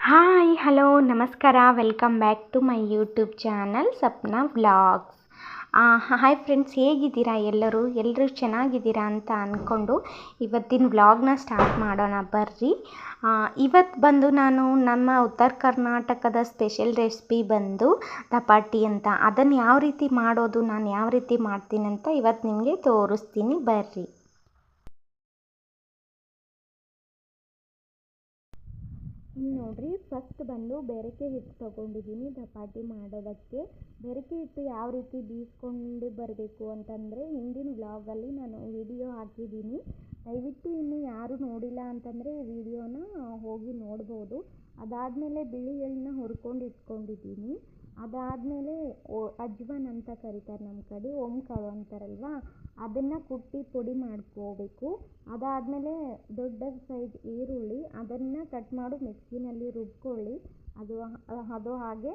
Hi hello ನಮಸ್ಕಾರ welcome back to my YouTube channel Sapna vlogs hi friends ಹೇಗಿದ್ದೀರಾ ಎಲ್ಲರೂ? ಎಲ್ಲರೂ ಚೆನ್ನಾಗಿದ್ದೀರಾ ಅಂತ ಅಂದ್ಕೊಂಡು ಇವತ್ತಿನ ವ್ಲಾಗ್ನ ಸ್ಟಾರ್ಟ್ ಮಾಡೋಣ, ಬರ್ರಿ. ಇವತ್ತು ಬಂದು ನಾನು ನಮ್ಮ ಉತ್ತರ ಕರ್ನಾಟಕದ ಸ್ಪೆಷಲ್ ರೆಸಿಪಿ ಬಂದು ದಪಾಟಿ ಅಂತ. ಅದನ್ನು ಯಾವ ರೀತಿ ಮಾಡೋದು, ನಾನು ಯಾವ ರೀತಿ ಮಾಡ್ತೀನಿ ಅಂತ ಇವತ್ತು ನಿಮಗೆ ತೋರಿಸ್ತೀನಿ, ಬರ್ರಿ. ಇಲ್ಲಿ ನೋಡ್ರಿ ಫಸ್ಟ್ ಬಂದು ಬೆರಕೆ ಹಿಟ್ಟು ತೊಗೊಂಡಿದ್ದೀನಿ. ದಪಾಟಿ ಮಾಡೋದಕ್ಕೆ. ಬೆರಕೆ ಹಿಟ್ಟು ಯಾವ ರೀತಿ ಬೀಸ್ಕೊಂಡು ಬರಬೇಕು ಅಂತಂದರೆ, ಹಿಂದಿನ ವ್ಲಾಗಲ್ಲಿ ನಾನು ವಿಡಿಯೋ ಹಾಕಿದ್ದೀನಿ. ದಯವಿಟ್ಟು ಇನ್ನು ಯಾರು ನೋಡಿಲ್ಲ ಅಂತಂದರೆ ವಿಡಿಯೋನ ಹೋಗಿ ನೋಡ್ಬೋದು. ಅದಾದಮೇಲೆ ಬಿಳಿ ಎಳ್ಳನ್ನ ಹುರ್ಕೊಂಡು ಇಟ್ಕೊಂಡಿದ್ದೀನಿ. ಅದಾದಮೇಲೆ ಓ, ಅಜ್ವಾನ್ ಅಂತ ಕರಿತಾರೆ ನಮ್ಮ ಕಡೆ ಓಂಕಾಳು ಅಂತಾರಲ್ವಾ? ಅದನ್ನು ಕುಟ್ಟಿ ಪುಡಿ ಮಾಡ್ಕೋಬೇಕು. ಅದಾದಮೇಲೆ ದೊಡ್ಡ ಸೈಜ್ ಈರುಳ್ಳಿ, ಅದನ್ನು ಕಟ್ ಮಾಡಿ, ಮಿಕ್ಸಿನಲ್ಲಿ ರುಬ್ಕೊಳ್ಳಿ. ಅದು ಅದು ಹಾಗೆ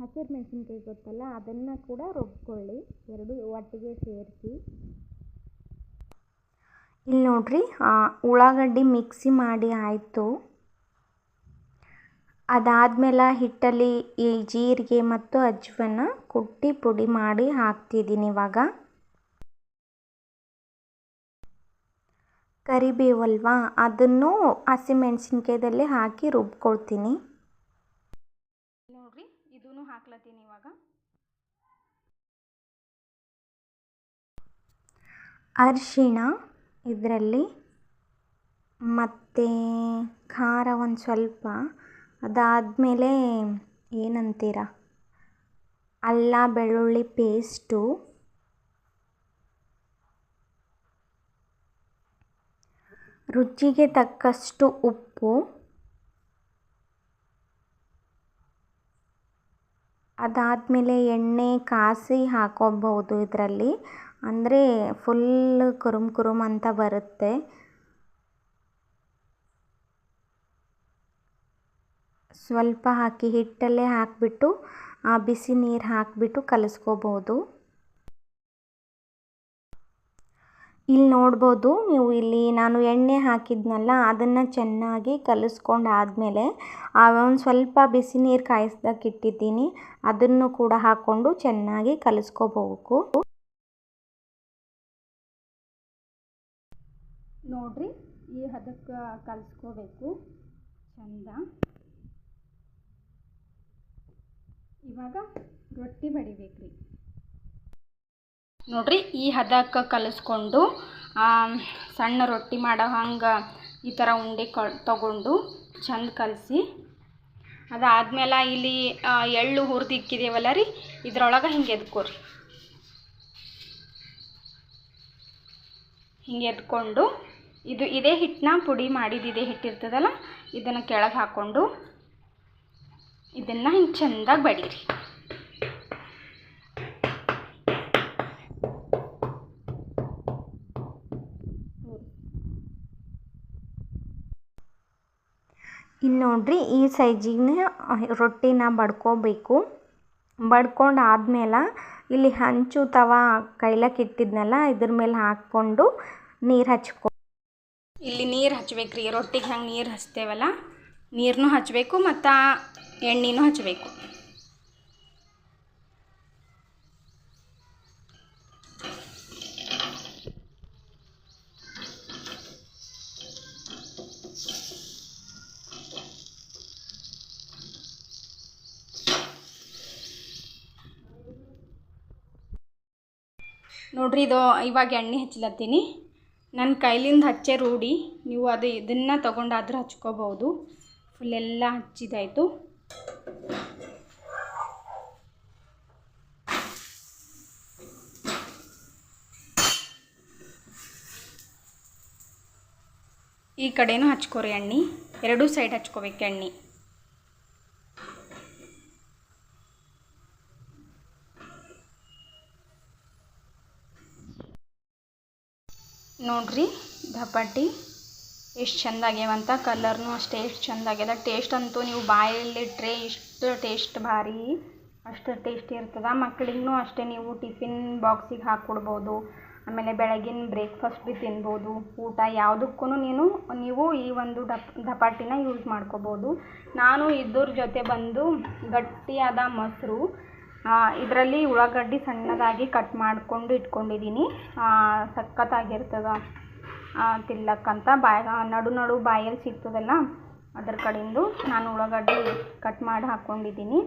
ಹಸಿರು ಮೆಣಸಿನ್ಕಾಯಿ ಗೊತ್ತಲ್ಲ, ಅದನ್ನು ಕೂಡ ರುಬ್ಕೊಳ್ಳಿ. ಎರಡು ಒಟ್ಟಿಗೆ ಸೇರಿಸಿ. ಇಲ್ಲಿ ನೋಡ್ರಿ ಉಳ್ಳಾಗಡ್ಡಿ ಮಿಕ್ಸಿ ಮಾಡಿ ಆಯಿತು. ಅದಾದಮೇಲೆ ಹಿಟ್ಟಲ್ಲಿ ಈ ಜೀರಿಗೆ ಮತ್ತು ಅಜ್ವನ್ನ ಕುಟ್ಟಿ ಪುಡಿ ಮಾಡಿ ಹಾಕ್ತಿದ್ದೀನಿ ಇವಾಗ. ಕರಿಬೇವಲ್ವಾ? ಅದನ್ನು ಹಸಿಮೆಣಸಿನ್ಕಾಯ್ದಲ್ಲಿ ಹಾಕಿ ರುಬ್ಕೊಳ್ತೀನಿ. ನೋಡ್ರಿ ಇದೂ ಹಾಕ್ಲತ್ತೀನಿ ಇವಾಗ. ಅರಿಶಿಣ ಇದರಲ್ಲಿ ಮತ್ತು ಖಾರ ಒಂದು ಸ್ವಲ್ಪ ಅದಾದಮೇಲೆ ಏನಂತೀರ? ಅಲ್ಲ, ಬೆಳ್ಳುಳ್ಳಿ ಪೇಸ್ಟು. ರುಚಿಗೆ ತಕ್ಕಷ್ಟು ಉಪ್ಪು. ಅದಾದಮೇಲೆ ಎಣ್ಣೆ ಕಾಸಿ ಹಾಕೋಬಹುದು ಇದರಲ್ಲಿ. ಅಂದರೆ ಫುಲ್ ಕುರುಮ್ ಕುರುಮ್ ಅಂತ ಬರುತ್ತೆ. ಸ್ವಲ್ಪ ಹಾಕಿ ಹಿಟ್ಟಲ್ಲೇ ಹಾಕಿಬಿಟ್ಟು ಬಿಸಿ ನೀರು ಹಾಕಿಬಿಟ್ಟು ಕಲಸ್ಕೋಬೋದು. ಇಲ್ಲಿ ನೋಡ್ಬೋದು ನೀವು ಇಲ್ಲಿ ನಾನು ಎಣ್ಣೆ ಹಾಕಿದ್ನಲ್ಲ, ಅದನ್ನು ಚೆನ್ನಾಗಿ ಕಲಿಸ್ಕೊಂಡು ಆದಮೇಲೆ ಒಂದು ಸ್ವಲ್ಪ ಬಿಸಿ ನೀರು ಕಾಯಿಸ್ದಾಗ ಇಟ್ಟಿದ್ದೀನಿ, ಅದನ್ನು ಕೂಡ ಹಾಕ್ಕೊಂಡು ಚೆನ್ನಾಗಿ ಕಲಿಸ್ಕೋಬೇಕು. ನೋಡ್ರಿ, ಈ ಹದಕ್ಕೆ ಕಲಿಸ್ಕೋಬೇಕು. ಚಂದ. ಇವಾಗ ರೊಟ್ಟಿ ಬಡಿಬೇಕ್ರಿ. ನೋಡ್ರಿ, ಈ ಹದಕ್ಕೆ ಕಲಿಸ್ಕೊಂಡು ಸಣ್ಣ ರೊಟ್ಟಿ ಮಾಡೋ ಹಂಗೆ ಈ ಥರ ಉಂಡೆ ಕ, ತಗೊಂಡು ಚಂದ ಕಲಸಿ, ಅದಾದ್ಮೇಲೆ ಇಲ್ಲಿ ಎಳ್ಳು ಹುರಿದು ಇಕ್ಕಿದೇವಲ್ಲ ರೀ, ಇದ್ರೊಳಗೆ ಹಿಂಗೆ ಎದ್ಕೋರಿ. ಹಿಂಗೆ ಎದ್ಕೊಂಡು, ಇದು ಇದೇ ಹಿಟ್ಟನ್ನ ಪುಡಿ ಮಾಡಿದ್ದು ಇದೇ ಹಿಟ್ಟಿರ್ತದಲ್ಲ, ಇದನ್ನು ಕೆಳಗೆ ಹಾಕ್ಕೊಂಡು ಇದನ್ನು ಹಿಂಗೆ ಚೆಂದಾಗಿ ಬಡೀರಿ. ಇಲ್ಲಿ ನೋಡ್ರಿ ಈ ಸೈಜಿಗೆ ರೊಟ್ಟಿನ ಬಡ್ಕೋಬೇಕು. ಬಡ್ಕೊಂಡು ಆದ್ಮೇಲೆ ಇಲ್ಲಿ ಹಂಚು ತವ ಕೈಲಕ್ಕೆ ಇಟ್ಟಿದ್ನಲ್ಲ ಇದ್ರ ಮೇಲೆ ಹಾಕ್ಕೊಂಡು ನೀರು ಹಚ್ಕೊ ಇಲ್ಲಿ ನೀರು ಹಚ್ಬೇಕ್ರಿ ರೊಟ್ಟಿಗೆ ಹಂಗೆ ನೀರು ಹಚ್ತೇವಲ್ಲ ನೀರನ್ನೂ ಹಚ್ಚಬೇಕು ಮತ್ತು ಎಣ್ಣೆನೂ ಹಚ್ಚಬೇಕು ನೋಡ್ರಿ, ಇದು ಇವಾಗ ಎಣ್ಣೆ ಹಚ್ಚಲತ್ತೀನಿ ನನ್ನ ಕೈಲಿಂದ ಹಚ್ಚೆ ರೂಢಿ. ನೀವು ಅದು ಇದನ್ನು ತೊಗೊಂಡಾದ್ರೂ ಹಚ್ಕೋಬೋದು ಫುಲ್ಲೆಲ್ಲ ಹಚ್ಚಿದಾಯಿತು. ಈ ಕಡೆನೂ ಹಚ್ಕೋರಿ ಎಣ್ಣೆ ಎರಡೂ ಸೈಡ್ ಹಚ್ಕೋಬೇಕು ಎಣ್ಣೆ ನೋಡ್ರಿ ದಪಾಟಿ ಎಷ್ಟು ಚೆಂದ ಆಗ್ಯಾವಂತ ಕಲರ್ನು ಅಷ್ಟೇ, ಎಷ್ಟು ಚೆಂದ ಆಗ್ಯದ ಟೇಸ್ಟ್ ಅಂತೂ ನೀವು ಬಾಯಲ್ಲಿಟ್ಟರೆ ಎಷ್ಟು ಟೇಸ್ಟ್ ಭಾರಿ, ಅಷ್ಟು ಟೇಸ್ಟಿ ಇರ್ತದೆ. ಮಕ್ಳಿಗೂ ಅಷ್ಟೇ ನೀವು ಟಿಫಿನ್ ಬಾಕ್ಸಿಗೆ ಹಾಕ್ಕೊಡ್ಬೋದು ಆಮೇಲೆ ಬೆಳಗಿನ ಬ್ರೇಕ್ಫಾಸ್ಟ್ ಭೀ ತಿನ್ಬೋದು, ಊಟ ಯಾವುದಕ್ಕೂ ನೀನು, ನೀವು ಈ ಒಂದು ಡಪ್ ದಪಾಟಿನ ಯೂಸ್ ಮಾಡ್ಕೋಬೋದು. ನಾನು ಇದ್ರ ಜೊತೆ ಬಂದು ಗಟ್ಟಿಯಾದ ಮೊಸರು ಇದರಲ್ಲಿ ಉಳ್ಳಾಗಡ್ಡಿ ಸಣ್ಣದಾಗಿ ಕಟ್ ಮಾಡಿಕೊಂಡು ಇಟ್ಕೊಂಡಿದ್ದೀನಿ ಸಖತ್ತಾಗಿರ್ತದ. ತಿನ್ಲಕ್ಕಂತ ಬಾಯ ನಡು ನಡು ಬಾಯಲ್ಲಿ ಸಿಗ್ತದಲ್ಲ, ಅದ್ರ ಕಡೆಯಿಂದ ನಾನು ಉಳ್ಳಾಗಡ್ಡಿ ಕಟ್ ಮಾಡಿ ಹಾಕ್ಕೊಂಡಿದ್ದೀನಿ.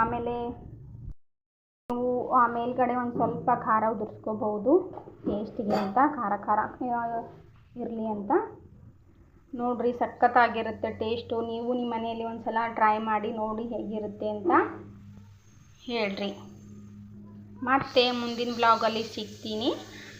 ಆಮೇಲೆ ನೀವು ಆ ಮೇಲ್ಗಡೆ ಒಂದು ಸ್ವಲ್ಪ ಖಾರ ಉದುರಿಸ್ಕೋಬೋದು ಟೇಸ್ಟಿಗೆ ಅಂತ, ಖಾರ ಖಾರ ಇರಲಿ ಅಂತ. ನೋಡಿರಿ, ಸಖತ್ತಾಗಿರುತ್ತೆ ಟೇಸ್ಟು. ನೀವು ನಿಮ್ಮ ಮನೆಯಲ್ಲಿ ಒಂದು ಸಲ ಟ್ರೈ ಮಾಡಿ ನೋಡಿ ಹೇಗಿರುತ್ತೆ ಅಂತ ಹೇಳ್ರಿ. ಮತ್ತೆ ಮುಂದಿನ ಬ್ಲಾಗಲ್ಲಿ ಸಿಗ್ತೀನಿ.